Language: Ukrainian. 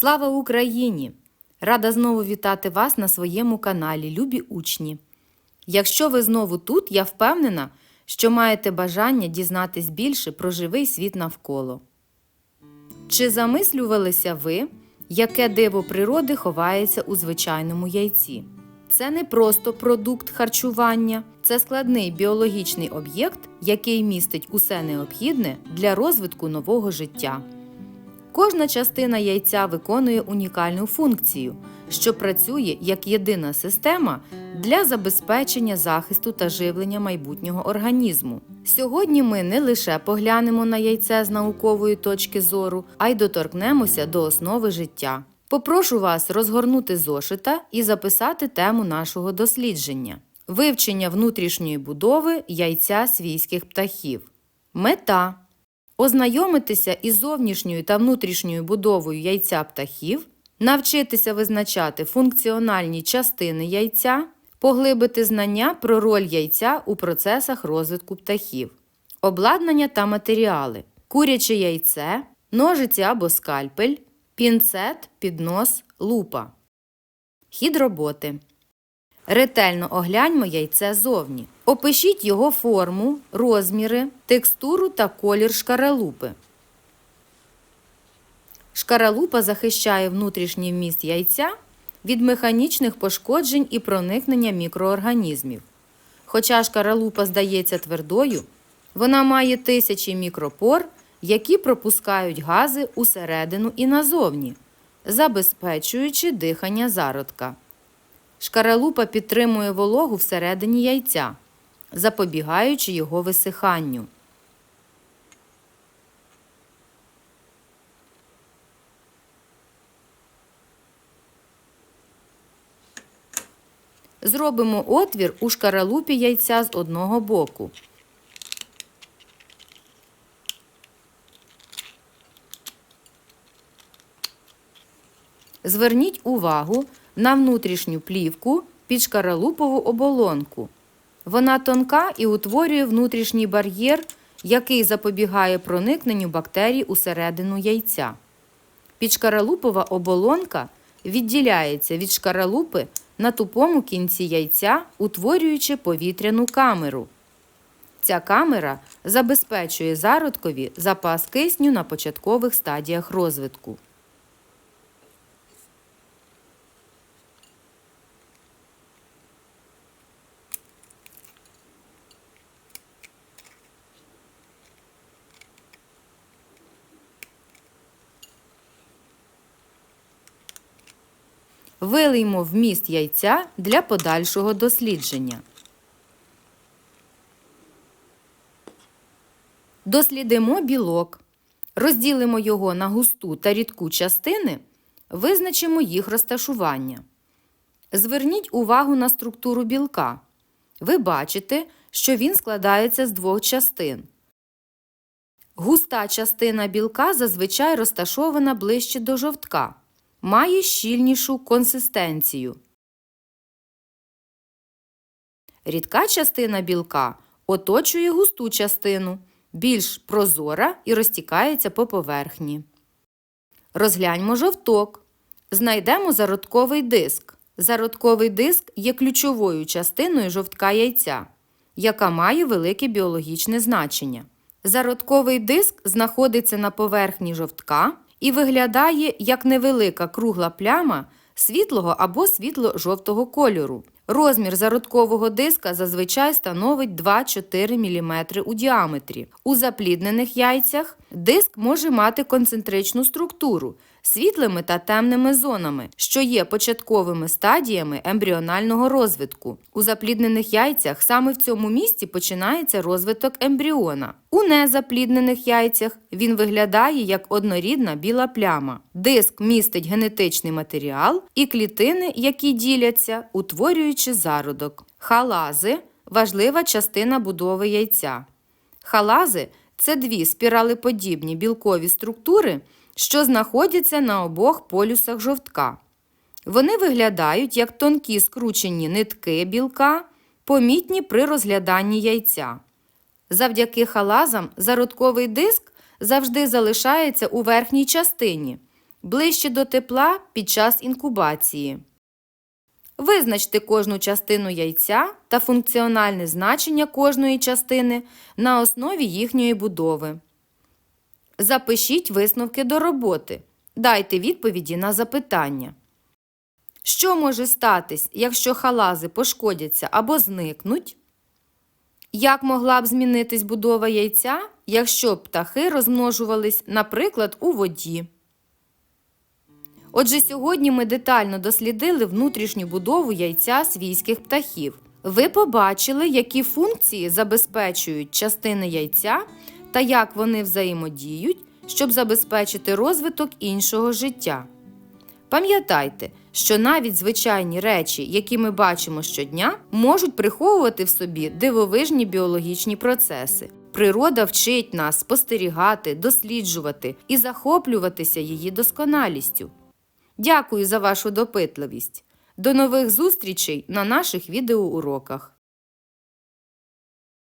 Слава Україні! Рада знову вітати вас на своєму каналі, любі учні. Якщо ви знову тут, я впевнена, що маєте бажання дізнатись більше про живий світ навколо. Чи замислювалися ви, яке диво природи ховається у звичайному яйці? Це не просто продукт харчування, це складний біологічний об'єкт, який містить усе необхідне для розвитку нового життя. Кожна частина яйця виконує унікальну функцію, що працює як єдина система для забезпечення захисту та живлення майбутнього організму. Сьогодні ми не лише поглянемо на яйце з наукової точки зору, а й доторкнемося до основи життя. Попрошу вас розгорнути зошита і записати тему нашого дослідження: вивчення внутрішньої будови яйця свійських птахів. Мета ознайомитися із зовнішньою та внутрішньою будовою яйця птахів, навчитися визначати функціональні частини яйця, поглибити знання про роль яйця у процесах розвитку птахів, обладнання та матеріали, куряче яйце, ножиці або скальпель, пінцет, піднос, лупа. Хід роботи. Ретельно огляньмо яйце зовні. Опишіть його форму, розміри, текстуру та колір шкаралупи. Шкаралупа захищає внутрішній вміст яйця від механічних пошкоджень і проникнення мікроорганізмів. Хоча шкаралупа здається твердою, вона має тисячі мікропор, які пропускають гази усередину і назовні, забезпечуючи дихання зародка. Шкаралупа підтримує вологу всередині яйця, запобігаючи його висиханню. Зробимо отвір у шкаралупі яйця з одного боку. Зверніть увагу на внутрішню плівку під шкаралупову оболонку. Вона тонка і утворює внутрішній бар'єр, який запобігає проникненню бактерій усередину яйця. Підшкаралупова оболонка відділяється від шкаралупи на тупому кінці яйця, утворюючи повітряну камеру. Ця камера забезпечує зародкові запас кисню на початкових стадіях розвитку. Вилиймо вміст яйця для подальшого дослідження. Дослідимо білок. Розділимо його на густу та рідку частини, визначимо їх розташування. Зверніть увагу на структуру білка. Ви бачите, що він складається з двох частин. Густа частина білка зазвичай розташована ближче до жовтка має щільнішу консистенцію. Рідка частина білка оточує густу частину, більш прозора і розтікається по поверхні. Розгляньмо жовток. Знайдемо зародковий диск. Зародковий диск є ключовою частиною жовтка яйця, яка має велике біологічне значення. Зародковий диск знаходиться на поверхні жовтка і виглядає як невелика кругла пляма світлого або світло-жовтого кольору. Розмір зародкового диска зазвичай становить 2-4 мм у діаметрі. У запліднених яйцях диск може мати концентричну структуру світлими та темними зонами, що є початковими стадіями ембріонального розвитку. У запліднених яйцях саме в цьому місці починається розвиток ембріона. У незапліднених яйцях він виглядає як однорідна біла пляма. Диск містить генетичний матеріал і клітини, які діляться, утворюючи зародок. Халази важлива частина будови яйця. Халази це дві спіралеподібні білкові структури, що знаходяться на обох полюсах жовтка. Вони виглядають як тонкі скручені нитки білка, помітні при розгляданні яйця. Завдяки халазам зародковий диск завжди залишається у верхній частині, Ближче до тепла під час інкубації. Визначте кожну частину яйця та функціональне значення кожної частини на основі їхньої будови. Запишіть висновки до роботи. Дайте відповіді на запитання. Що може статись, якщо халази пошкодяться або зникнуть? Як могла б змінитись будова яйця, якщо птахи розмножувались, наприклад, у воді? Отже, сьогодні ми детально дослідили внутрішню будову яйця свійських птахів. Ви побачили, які функції забезпечують частини яйця та як вони взаємодіють, щоб забезпечити розвиток іншого життя. Пам'ятайте, що навіть звичайні речі, які ми бачимо щодня, можуть приховувати в собі дивовижні біологічні процеси. Природа вчить нас спостерігати, досліджувати і захоплюватися її досконалістю. Дякую за вашу допитливість. До нових зустрічей на наших відеоуроках.